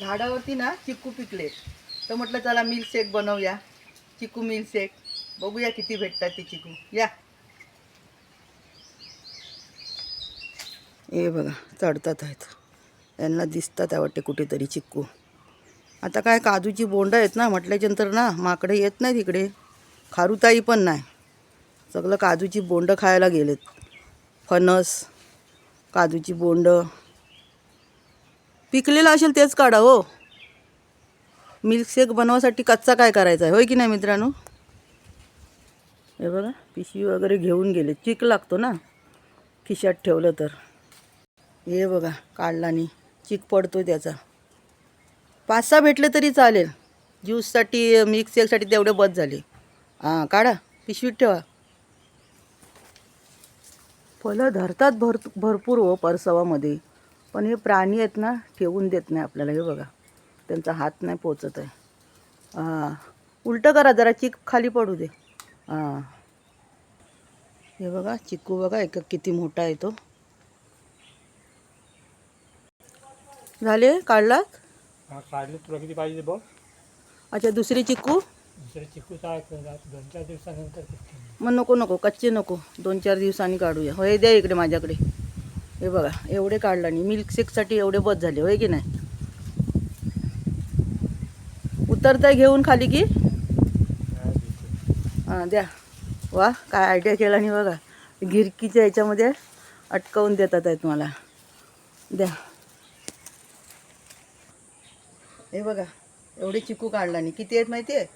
झाडावरती ना चिक्कू पिकले तर म्हटलं चला मिल्क शेक बनवूया. चिकू मिल्क शेक. बघूया किती भेटतात ते चिकू या. हे बघा चढतात आहेत. यांना दिसतात वाटते कुठेतरी चिक्कू. आता काय काजूची बोंड आहेत ना म्हटल्याच्यानंतर ना माकडे येत नाही तिकडे खारुताई पण नाही. सगळं काजूची बोंड खायला गेलेत. फणस काजूची बोंड. पिकलेलं असेल तेच काढा हो. मिल्कशेक बनवासाठी कच्चा काय करायचा आहे होय की नाही मित्रांनो? हे बघा पिशवी वगैरे घेऊन गेले. चिक लागतो ना खिशात ठेवलं तर. हे बघा काढला नाही चिक पडतो त्याचा. पाच सहा भेटले तरी चालेल. ज्यूससाठी मिल्कशेकसाठी तेवढे बस झाले. हां काढा पिशवीत ठेवा. फळं धरतात भर भरपूर हो परसवामध्ये. पण हे प्राणी आहेत ना ठेवून देत नाही आपल्याला. हे बघा त्यांचा हात नाही पोचत आहे. हां उलटं करा जरा चिक खाली पडू दे. हां. हे बघा चिक्कू बघा एक किती मोठा आहे तो. झाले? काढलात? हा काढले. तुला किती पाहिजे बघ. अच्छा दुसरी चिक्कू? दुसरे तर दोन चार दिवसानंतर. मग नको नको कच्चे नको. दोन चार दिवसांनी काढूया. होय द्या इकडे माझ्याकडे. हे बघा एवढे काढला नाही मिल्कशेकसाठी एवढे बस झाले होय की नाही? उतरताय घेऊन खाली की? हां द्या. वा काय आयडिया केला नाही बघा. गिरकीच्या ह्याच्यामध्ये अटकवून देतात आहेत मला. द्या. हे बघा एवढे चिकू काढला नाही किती आहेत माहिती आहे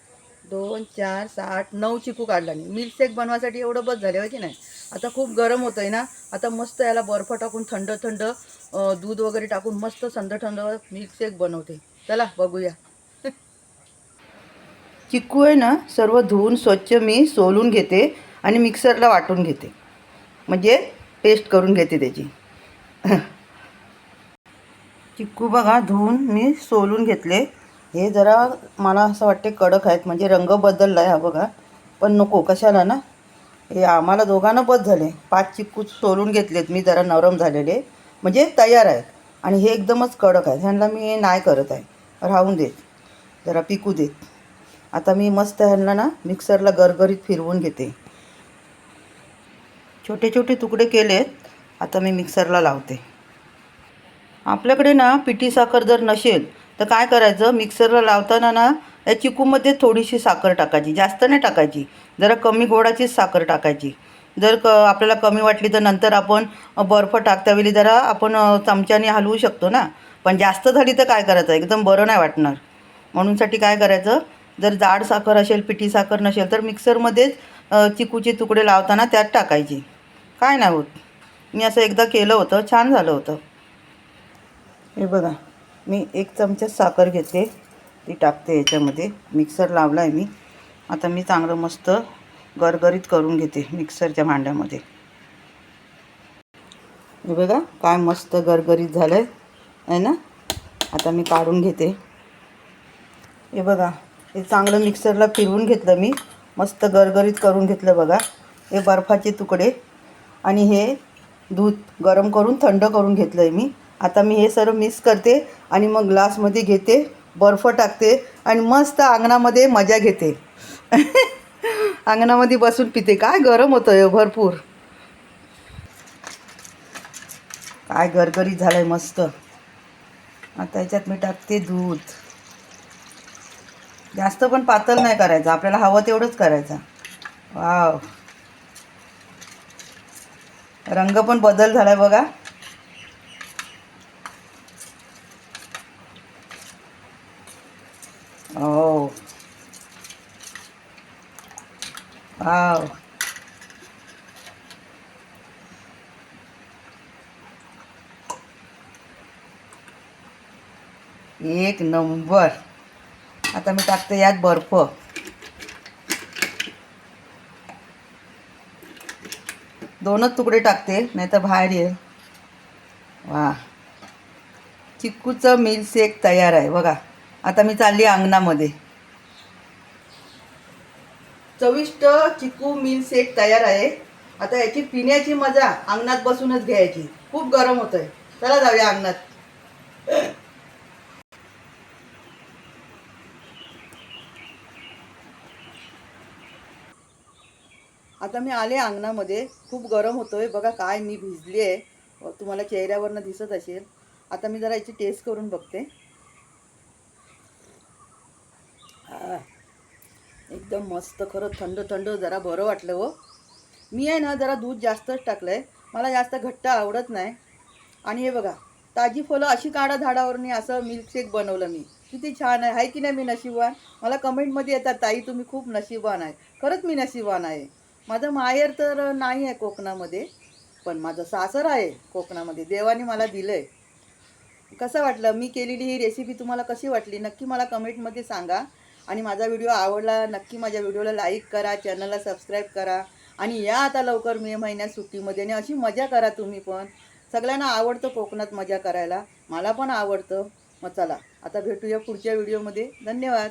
दोन चार साठ नऊ चिकू काढला मी मिल्कशेक बनवासाठी एवढं बस झाले होय की नाही? आता खूप गरम होतं आहे ना? आता मस्त याला बर्फ टाकून थंड थंड दूध वगैरे टाकून मस्त थंड थंड मिल्कशेक बनवते. चला बघूया. चिक्कू आहे ना सर्व धुवून स्वच्छ मी सोलून घेते आणि मिक्सरला वाटून घेते. म्हणजे पेस्ट करून घेते त्याची. चिक्कू बघा धुवून मी सोलून घेतले. हे जरा मला असं वाटते कडक आहेत म्हणजे रंग बदलला आहे हा बघा. पण नको कशाला ना? हे आम्हाला दोघांना बस झाले. पाच चिक्कू सोलून घेतलेत मी जरा नरम झालेले. म्हणजे तयार आहेत. आणि हे एकदमच कडक आहेत. ह्यांना मी नाही करत आहे. राहून देत. जरा पिकू देत. आता मी मस्त ह्यांना ना मिक्सरला गरगरीत फिरवून घेते. छोटे छोटे तुकडे केलेत. आता मी मिक्सरला लावते. आपल्याकडे ना पिठी साखर जर नसेल तर काय करायचं? मिक्सरला लावताना ना या चिकूमध्ये थोडीशी साखर टाकायची. जास्त नाही टाकायची. जरा कमी गोडाचीच साखर टाकायची. जर क आपल्याला कमी वाटली तर नंतर आपण बर्फ टाकतावेळी जरा आपण चमच्याने हलवू शकतो ना. पण जास्त झाली तर काय करायचं? एकदम बरं नाही वाटणार. म्हणूनसाठी काय करायचं? जर जाड साखर असेल पिठी साखर नसेल तर मिक्सरमध्येच चिकूचे तुकडे लावताना त्यात टाकायचे. काय नाही होत. मी असं एकदा केलं होतं. छान झालं होतं. हे बघा. मी एक चमचा साखर घेते. ती टाकते याच्यामध्ये. मिक्सर लावला आहे मी. आता मी चांगलं मस्त गरगरीत करून घेते मिक्सरच्या भांड्यामध्ये. हे बघा काय मस्त गरगरीत झालं आहे आहे ना? आता मी काढून घेते. हे बघा हे चांगलं मिक्सरला फिरवून घेतलं मी. मस्त गरगरीत करून घेतलं बघा. हे बर्फाचे तुकडे. आणि हे दूध गरम करून थंड करून घेतलं आहे मी. आता मी हे सर्व मिक्स करते आणि मग ग्लासमध्ये घेते बर्फ टाकते आणि मस्त अंगणामध्ये मजा घेते. अंगणामध्ये बसून पिते. काय गरम होतं हो भरपूर. काय गरगरीत झालं आहे मस्त. आता याच्यात मी टाकते दूध. जास्त पण पातळ नाही करायचं. आपल्याला हवं तेवढंच करायचं. वाव. रंग पण बदल झालाय बघा. हो Wow. एक नंबर. आता मी टाकते यात बर्फ. दोनच तुकडे टाकते नाही तर बाहेर येईल वा. चिक्कूचं मिल्कशेक तयार आहे बघा. आता मी चालली अंगणामध्ये. चविष्ट चिकू मिल सेट तयार आहे. आता याची पिण्याची मजा अंगणात बसूनच घ्यायची. खूप गरम होत आहे चला जाऊया अंगणात. आता मी आले अंगणामध्ये. खूप गरम होतोय. बघा काय मी भिजली आहे. तुम्हाला चेहऱ्यावरनं दिसत असेल. आता मी जरा याची टेस्ट करून बघते. आ, एकदम मस्त खरं थंड थंड जरा बरं वाटलं हो. मी आहे ना जरा दूध जास्तच टाकलं आहे मला जास्त घट्ट आवडत नाही. आणि हे बघा ताजी फुलं अशी काढा झाडावरनी असं मिल्कशेक बनवलं मी. किती छान आहे. आहे की नाही मी नशीबवान मला कमेंटमध्ये येतात ताई तुम्ही खूप नशीबवान आहे. खरंच मी नशीबवान आहे. माझं माहेर तर नाही आहे कोकणामध्ये पण माझं सासर आहे कोकणामध्ये. देवाने मला दिलं आहे कसं वाटलं? मी केलेली ही रेसिपी तुम्हाला कशी वाटली? नक्की मला कमेंटमध्ये सांगा. आणि माझा व्हिडिओ आवडला नक्की माझ्या व्हिडिओला लाईक करा चॅनलला सबस्क्राईब करा. आणि या आता लवकर मे महिन्यात सुट्टीमध्ये आणि अशी मजा करा तुम्ही पण. सगळ्यांना आवडतं कोकणात मजा करायला. मला पण आवडतं. मग चला आता भेटूया पुढच्या व्हिडिओमध्ये धन्यवाद.